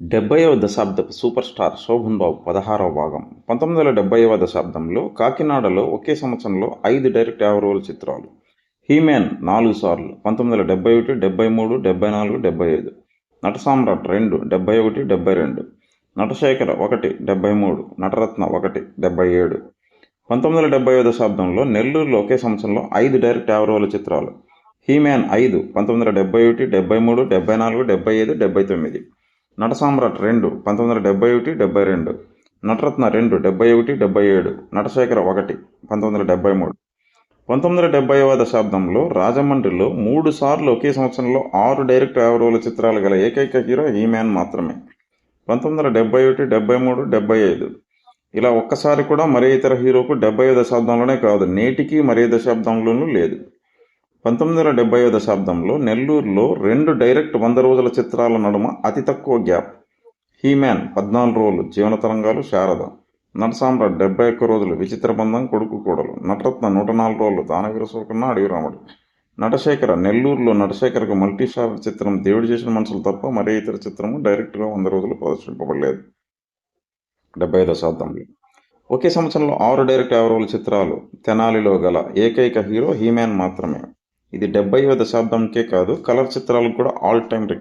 డెబ్బైవ దశాబ్దపు super star Sobhan Babu పదహారవ భాగం. పంతొమ్మిది వందల డెబ్బైవ దశాబ్దంలో కాకినాడలో ఒకే సంవత్సరంలో ఐదు డైరెక్ట్ యావరోల్ చిత్రాలు. హీమ్యాన్ నాలుగు సార్లు పంతొమ్మిది వందల డెబ్బై ఒకటి డెబ్బై మూడు డెబ్బై నాలుగు డెబ్బై ఐదు నట సామ్రాట్ రెండు డెబ్బై ఒకటి డెబ్బై రెండు నటశేఖర ఒకటి డెబ్బై మూడు నటరత్న ఒకటి డెబ్బై ఏడు పంతొమ్మిది వందల డెబ్బై దశాబ్దంలో నెల్లూరులో ఒకే సంవత్సరంలో ఐదు డైరెక్ట్ యావరోల చిత్రాలు. హీమ్యాన్ ఐదు పంతొమ్మిది వందల డెబ్బై ఒకటి డెబ్బై మూడు డెబ్బై నాలుగు డెబ్బై ఐదు డెబ్బై తొమ్మిది నటసామ్రాట్ రెండు పంతొమ్మిది వందల డెబ్బై ఒకటి డెబ్బై రెండు. నటరత్న రెండు డెబ్బై ఒకటి డెబ్బై ఏడు. నటశేఖర ఒకటి పంతొమ్మిది వందల డెబ్బై మూడు. పంతొమ్మిది వందల డెబ్బైవ దశాబ్దంలో రాజమండ్రిలో మూడు సార్లు ఒకే సంవత్సరంలో ఆరు డైరెక్ట్ యావరోల చిత్రాలు గల ఏకైక హీరో ఈ మ్యాన్ మాత్రమే. పంతొమ్మిది వందల డెబ్బై ఒకటి డెబ్బై మూడు డెబ్బై ఐదు. ఇలా ఒక్కసారి కూడా మరే ఇతర హీరోకు డెబ్బై దశాబ్దంలోనే కాదు నేటికి మరే దశాబ్దంలోనూ లేదు. పంతొమ్మిది వందల డెబ్బైవ దశాబ్దంలో నెల్లూరులో రెండు డైరెక్ట్ వంద రోజుల చిత్రాల నడుమ అతి తక్కువ గ్యాప్. హీమ్యాన్ పద్నాలుగు రోజులు జీవన తరంగాలు శారద. నటసామ్రాట్ డెబ్బై ఒక్క రోజులు విచిత్ర బంధం కొడుకు కూడలు. నటరత్న నూట నాలుగు రోజులు దానవీర సోకన్న అడవి రాముడు నటశేఖర నెల్లూరులో నటశేఖరకు మల్టీషార్ చిత్రం దేవుడు చేసిన మనుషులు తప్ప మరే ఇతర చిత్రము డైరెక్ట్గా వంద రోజులు ప్రదర్శింపబడలేదు. డెబ్బై దశాబ్దంలో. ఒకే సంవత్సరంలో ఆరు డైరెక్ట్ యావరోల చిత్రాలు తెనాలిలో గల ఏకైక హీరో హీమ్యాన్ మాత్రమే. ఇది డెబ్బైవ దశాబ్దంకే కాదు కలర్ చిత్రాలకు కూడా ఆల్ టైమ్